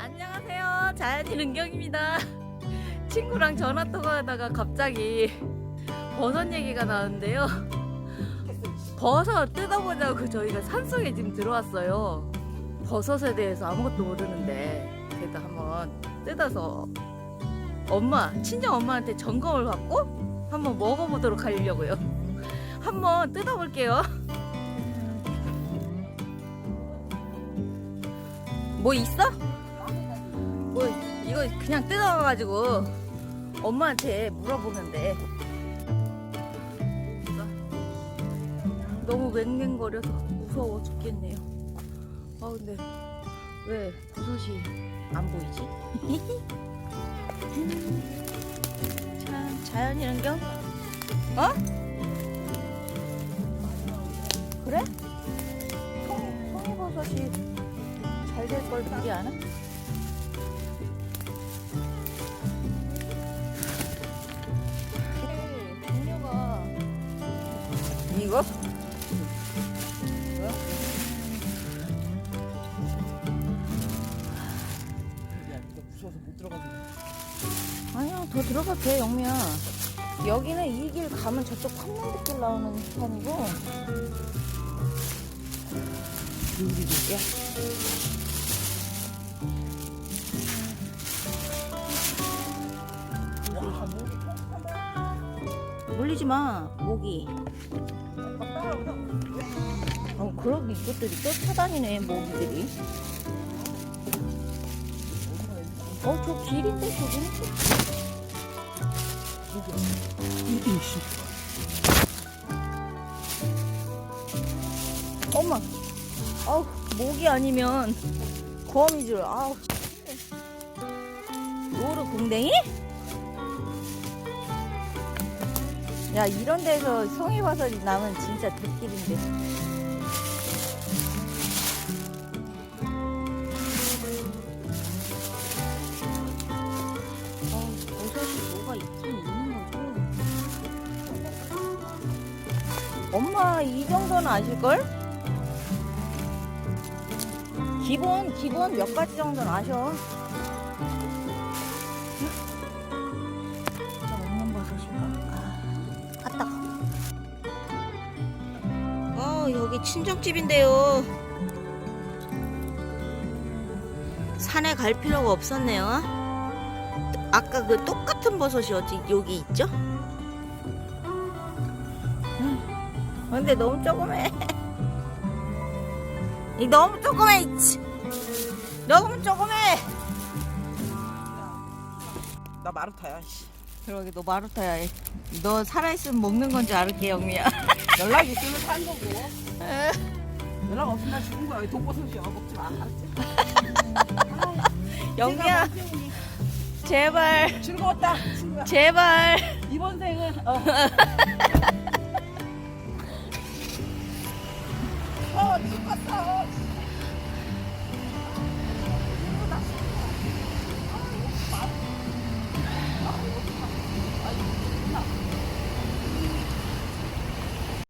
안녕하세요. 자연이 은경입니다. 친구랑 전화 통화하다가 갑자기 버섯 얘기가 나왔는데요. 버섯 뜯어보자고 저희가 산속에 지금 들어왔어요. 버섯에 대해서 아무것도 모르는데 그래도 한번 뜯어서 엄마, 친정 엄마한테 점검을 받고 한번 먹어보도록 하려고요. 한번 뜯어볼게요. 뭐 있어? 뭐 이거 그냥 뜯어가지고 엄마한테 물어보면 돼. 너무 맹맹거려서 무서워 죽겠네요. 아 근데 왜 버섯이 안 보이지? 참 자연이란 경? 어? 그래? 송, 송이버섯이 잘 될걸 보지 않아? 이거? 아니야 더 들어가도 돼 영미야. 여기는 이 길 가면 저쪽 판문대길 나오는 편이고. 야 물리지 마 모기 어 그러게 이것들이 쫓아다니네 모기들이 어 저 길인데 저기는 이씨. 엄마 아우 모기 아니면 거미줄 아우 노루 궁뎅이? 야 이런 데서 송이버섯이 나면 진짜 대길인데 아 버섯이 뭐가 있긴 있는 거죠 엄마 이 정도는 아실걸? 기본 기본 몇 가지 정도는 아셔. 자, 여기 친정집인데요. 산에 갈 필요가 없었네요. 아까 그 똑같은 버섯이 어디 여기 있죠? 아, 근데 너무 조그매. 이 너무 조그매. 너무 조그매. 나 마루타야. 씨. 그러게 너 마루타야. 너 살아있으면 먹는 건지 알을게 영미야. 연락 있으면 산 거고. 연락 없으면 나 죽은 거야. 독버섯이 야. 먹지 마. 알았지? 영미야 제발 즐거웠다. 친구야. 제발. 이번 생은 어. 어, 죽었어.